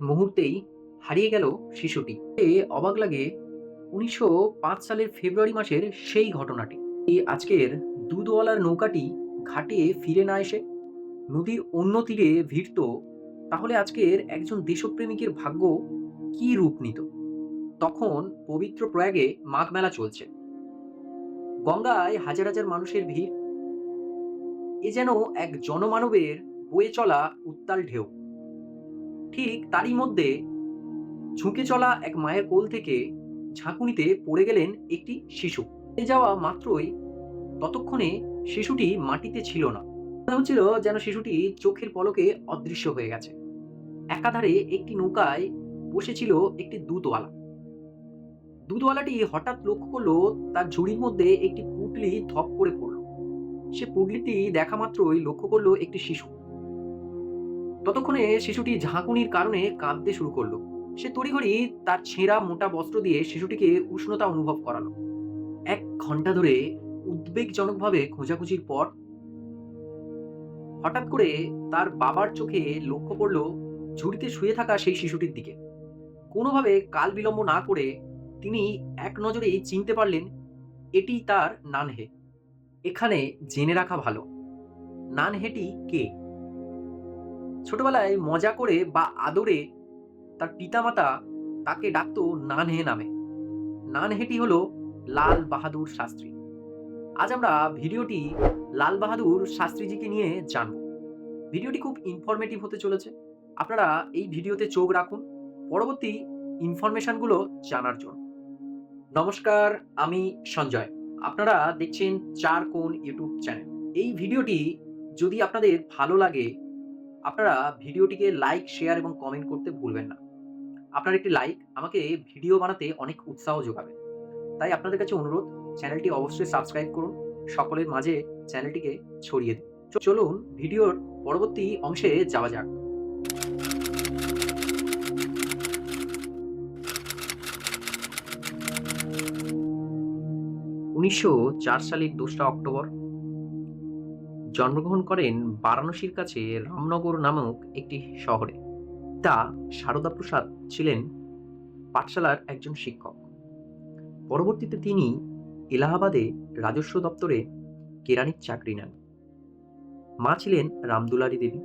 মুহূর্তেই হারিয়ে গেল শিশুটি। এ অবাক লাগে উনিশশো পাঁচ সালের ফেব্রুয়ারি মাসের সেই ঘটনাটি। এই আজকের দুধওয়ালার নৌকাটি ঘাটে ফিরে না এসে নদীর অন্য তীরে ভিড়ত, তাহলে আজকের একজন দেশপ্রেমিকের ভাগ্য কি রূপ নিত? তখন পবিত্র প্রয়াগে মাঘ মেলা চলছে। গঙ্গায় হাজার হাজার মানুষের ভিড়। এ যেন এক জনমানবের বয়ে চলা উত্তাল ঢেউ। ঠিক তারই মধ্যে ঝুঁকে চলা এক মায়ের কোল থেকে ঝাঁকুনিতে পড়ে গেলেন একটি শিশু। যাওয়া মাত্রই ততক্ষণে শিশুটি মাটিতে ছিল না। মনে হচ্ছিল যেন শিশুটি চোখের পলকে অদৃশ্য হয়ে গেছে। একাধারে একটি নৌকায় বসেছিল একটি দুধওয়ালা দুধওয়ালাটি হঠাৎ লক্ষ্য করল, তার ঝুড়ির মধ্যে একটি পুটলি ধপ করে পড়ল। সে পুটলিটি দেখা মাত্রই লক্ষ্য করল একটি শিশু। ততক্ষণে শিশুটি ঝাঁকুনির কারণে কাঁদতে শুরু করল। সে তড়িঘড়ি তার ছেঁড়া মোটা বস্ত্র দিয়ে শিশুটিকে উষ্ণতা অনুভব করালো। এক ঘণ্টা ধরে উদ্বেগজনকভাবে খোঁজাখুঁজির পর হঠাৎ করে তার বাবার চোখে লক্ষ্য পড়ল ঝুড়িতে শুয়ে থাকা সেই শিশুটির দিকে। কোনোভাবে কাল বিলম্ব না করে তিনি এক নজরেই চিনতে পারলেন, এটি তার নানহে। এখানে জেনে রাখা ভালো। নানহেটি কে? ছোটবেলায় মজা করে বা আদরে তার পিতামাতা তাকে ডাকত নানহে নামে। নানহেটি হলো লাল বাহাদুর শাস্ত্রী। আজ আমরা ভিডিওটি লাল বাহাদুর শাস্ত্রীজিকে নিয়ে জানব। ভিডিওটি খুব ইনফরমেটিভ হতে চলেছে। আপনারা এই ভিডিওতে চোখ রাখুন। পরবর্তী ইনফরমেশনগুলো জানার জন্য। নমস্কার, আমি সঞ্জয়। আপনারা দেখছেন চার কোন ইউটিউব চ্যানেল। এই ভিডিওটি যদি আপনাদের ভালো লাগে আপনারা ভিডিওটিকে লাইক শেয়ার এবং কমেন্ট করতে ভুলবেন না। আপনার একটি লাইক আমাকে ভিডিও বানাতে অনেক উৎসাহ যোগাবে। তাই আপনাদের কাছে অনুরোধ চ্যানেলটি অবশ্যই সাবস্ক্রাইব করুন, সকলের মাঝে চ্যানেলটিকে ছড়িয়ে দিন। চলুন ভিডিওর পরবর্তী অংশে যাওয়া যাক। উনিশশো চার সালের দোসরা অক্টোবর জন্মগ্রহণ করেন বারাণসীর কাছে রামনগর নামক একটি শহরে। তা সারদা প্রসাদ ছিলেন পাঠশালার একজন শিক্ষক। পরবর্তীতে তিনি এলাহাবাদে রাজস্ব দপ্তরে কেরানির চাকরি নেন। মা ছিলেন রামদুলারি দেবী।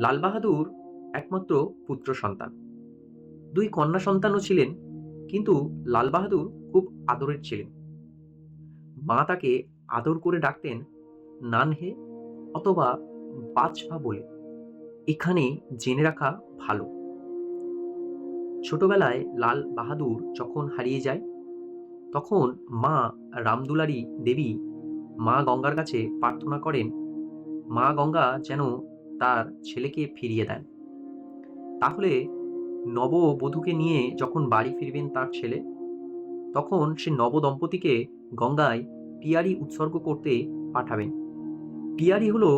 লাল বাহাদুর একমাত্র পুত্র সন্তান। দুই কন্যা সন্তানও ছিলেন, কিন্তু লাল বাহাদুর খুব আদরের ছিলেন। মা তাকে আদর করে ডাকতেন নানহে অথবা বাজপা বলে। এখানে জেনে রাখা ভালো। ছোটবেলায় লাল বাহাদুর যখন হারিয়ে যায়, তখন মা রামদুলারি দেবী মা গঙ্গার কাছে প্রার্থনা করেন, মা গঙ্গা যেন তার ছেলেকে ফিরিয়ে দেন। তাহলে নববধূকে নিয়ে যখন বাড়ি ফিরবেন তার ছেলে, তখন সে নবদম্পতিকে গঙ্গায় পিয়ারি উৎসর্গ করতে পাঠাবেন। পিয়ারি হলো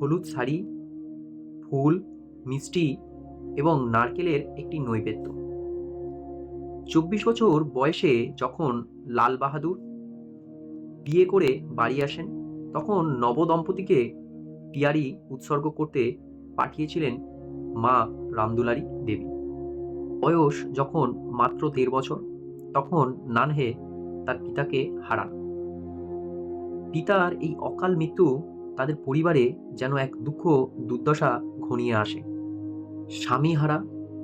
হলুদ শাড়ি, ফুল, মিষ্টি এবং নারকেলের একটি নৈবেদ্য। চব্বিশ বছর বয়সে যখন লাল বাহাদুর বিয়ে করে বাড়ি আসেন, তখন নবদম্পতিকে পিয়ারি উৎসর্গ করতে পাঠিয়েছিলেন মা রামদুলারি দেবী। বয়স যখন মাত্র দেড় বছর, তখন নানহে তার পিতাকে হারান। পিতার এই অকাল মৃত্যু তাদের পরিবারে যেন এক দুঃখ দুর্দশা ঘনিয়ে আসে। স্বামীহারা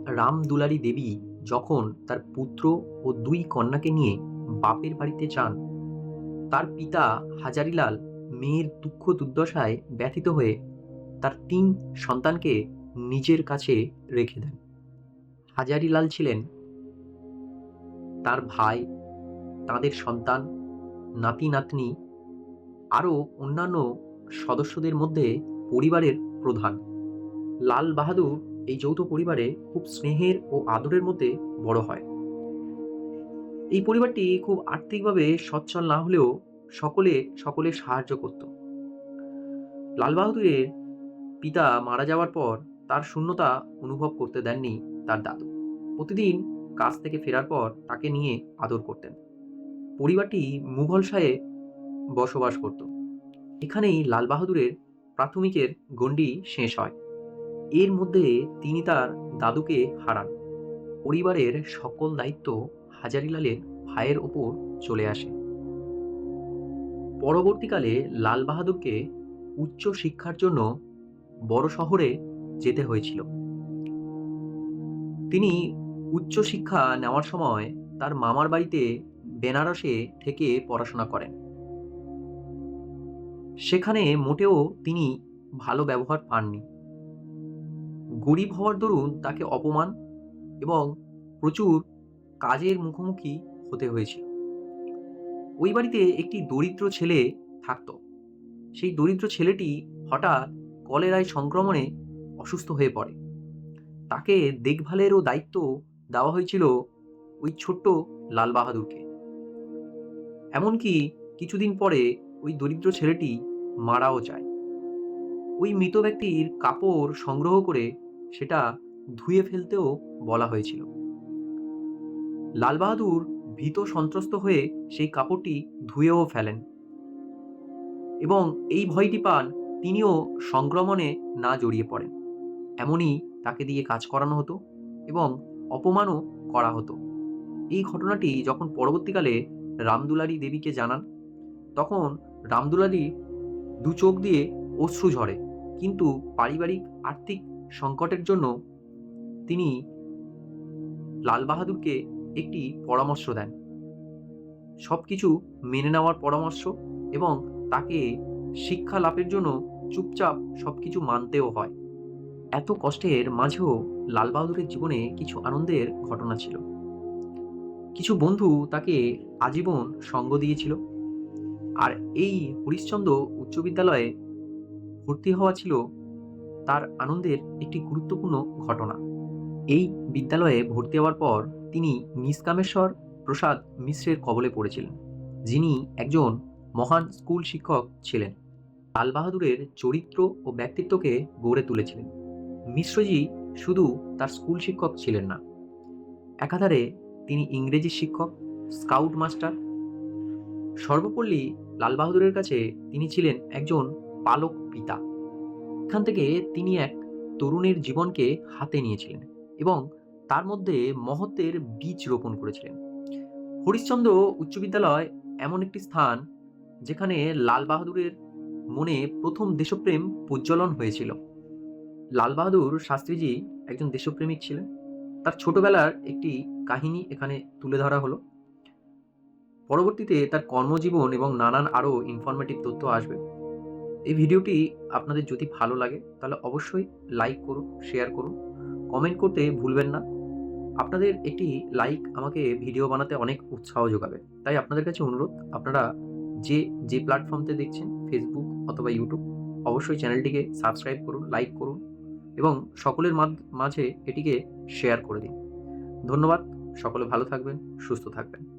রাম দুলারি দেবী যখন তার পুত্র ও দুই কন্যাকে নিয়ে বাপের বাড়িতে চান তার পিতা হাজারিলাল মেয়ের দুঃখ দুর্দশায় ব্যথিত হয়ে তার তিন সন্তানকে নিজের কাছে রেখে দেন। হাজারিলাল ছিলেন তার ভাই, তাদের সন্তান নাতি নাতনি আরও অন্যান্য সদস্যদের মধ্যে পরিবারের প্রধান। লাল বাহাদুর এই যৌথ পরিবারে খুব স্নেহের ও আদরের মধ্যে বড় হয়। এই পরিবারটি খুব আর্থিকভাবে সচ্ছল না হলেও সকলে সকলে সাহায্য করত। লাল বাহাদুরের পিতা মারা যাওয়ার পর তার শূন্যতা অনুভব করতে দেননি তার দাদু। প্রতিদিন কাজ থেকে ফেরার পর তাকে নিয়ে আদর করতেন। পরিবারটি মুঘল শাহে বসবাস করত। এখানেই লাল বাহাদুরের প্রাথমিকের গণ্ডি শেষ হয়। এর মধ্যে তিনি তার দাদুকে হারান। পরিবারের সকল দায়িত্ব হাজারিলালের ভাইয়ের ওপর চলে আসে। পরবর্তীকালে লাল বাহাদুরকে উচ্চ শিক্ষার জন্য বড় শহরে যেতে হয়েছিল। তিনি উচ্চ শিক্ষা নেওয়ার সময় তার মামার বাড়িতে বেনারসে থেকে পড়াশোনা করেন। সেখানে মোটেও তিনি ভালো ব্যবহার পাননি। গরিব হওয়ার দরুন তাকে অপমান এবং প্রচুর কাজের মুখোমুখি হতে হয়েছিল। ওই বাড়িতে একটি দরিদ্র ছেলে থাকত। সেই দরিদ্র ছেলেটি হঠাৎ কলেরায় সংক্রমণে অসুস্থ হয়ে পড়ে। তাকে দেখভালেরও দায়িত্ব দেওয়া হয়েছিল ওই ছোট্ট লাল বাহাদুরকে এমনকি কিছুদিন পরে ওই দরিদ্র ছেলেটি মারাও যায়। ওই মৃত ব্যক্তির কাপড় সংগ্রহ করে সেটা ধুয়ে ফেলতেও বলা হয়েছিল। লাল বাহাদুর ভীত সন্ত্রস্ত হয়ে সেই কাপড়টি ধুয়েও ফেলেন এবং এই ভয়টি পান তিনিও সংক্রমণে না জড়িয়ে পড়েন। এমনই তাকে দিয়ে কাজ করানো হতো এবং অপমানও করা হতো। এই ঘটনাটি যখন পরবর্তীকালে রামদুলারি দেবীকে জানান, তখন রামদুলারি দু চোখ দিয়ে অশ্রু ঝরে, কিন্তু পারিবারিক আর্থিক সংকটের জন্য তিনি লাল বাহাদুরকে একটি পরামর্শ দেন। সব কিছু মেনে নেওয়ার পরামর্শ এবং তাকে শিক্ষা লাভের জন্য চুপচাপ সব কিছু মানতেও হয়। এত কষ্টের মাঝেও লাল বাহাদুরের জীবনে কিছু আনন্দের ঘটনা ছিল। কিছু বন্ধু তাকে আজীবন সঙ্গ দিয়েছিল। আর এই হরিশ্চন্দ্র উচ্চ বিদ্যালয়ে ভর্তি হওয়া ছিল তার আনন্দের একটি গুরুত্বপূর্ণ ঘটনা। এই বিদ্যালয়ে ভর্তি হওয়ার পর তিনি নিষ্কামেশ্বর প্রসাদ মিশ্রের কবলে পড়েছিলেন, যিনি একজন মহান স্কুল শিক্ষক ছিলেন। লাল বাহাদুরের চরিত্র ও ব্যক্তিত্বকে গড়ে তুলেছিলেন। মিশ্রজি শুধু তার স্কুল শিক্ষক ছিলেন না, একাধারে তিনি ইংরেজি শিক্ষক, স্কাউট মাস্টার সর্বপল্লী লাল বাহাদুরের কাছে তিনি ছিলেন একজন পালক পিতা। এখান থেকে তিনি এক তরুণের জীবনকে হাতে নিয়েছিলেন এবং তার মধ্যে মহত্বের বীজ রোপণ করেছিলেন। হরিশ্চন্দ্র উচ্চ বিদ্যালয় এমন একটি স্থান যেখানে লাল বাহাদুরের মনে প্রথম দেশপ্রেম প্রজ্বলন হয়েছিল। লাল বাহাদুর শাস্ত্রীজি একজন দেশপ্রেমিক ছিলেন। তার ছোটবেলার একটি কাহিনী এখানে তুলে ধরা হলো। পরবর্তীতে তার কর্মজীবন এবং নানান আরও ইনফরমেটিভ তথ্য আসবে। এই ভিডিওটি আপনাদের যদি ভালো লাগে, তাহলে অবশ্যই লাইক করুন শেয়ার করুন। কমেন্ট করতে ভুলবেন না। আপনাদের একটি লাইক আমাকে ভিডিও বানাতে অনেক উৎসাহ যোগাবে। তাই আপনাদের কাছে অনুরোধ, আপনারা যে যে প্ল্যাটফর্মতে দেখছেন ফেসবুক অথবা ইউটিউব অবশ্যই চ্যানেলটিকে সাবস্ক্রাইব করুন লাইক করুন এবং সকলের মাঝে এটিকে শেয়ার করে দিন। ধন্যবাদ, সকলে ভালো থাকবেন, সুস্থ থাকবেন।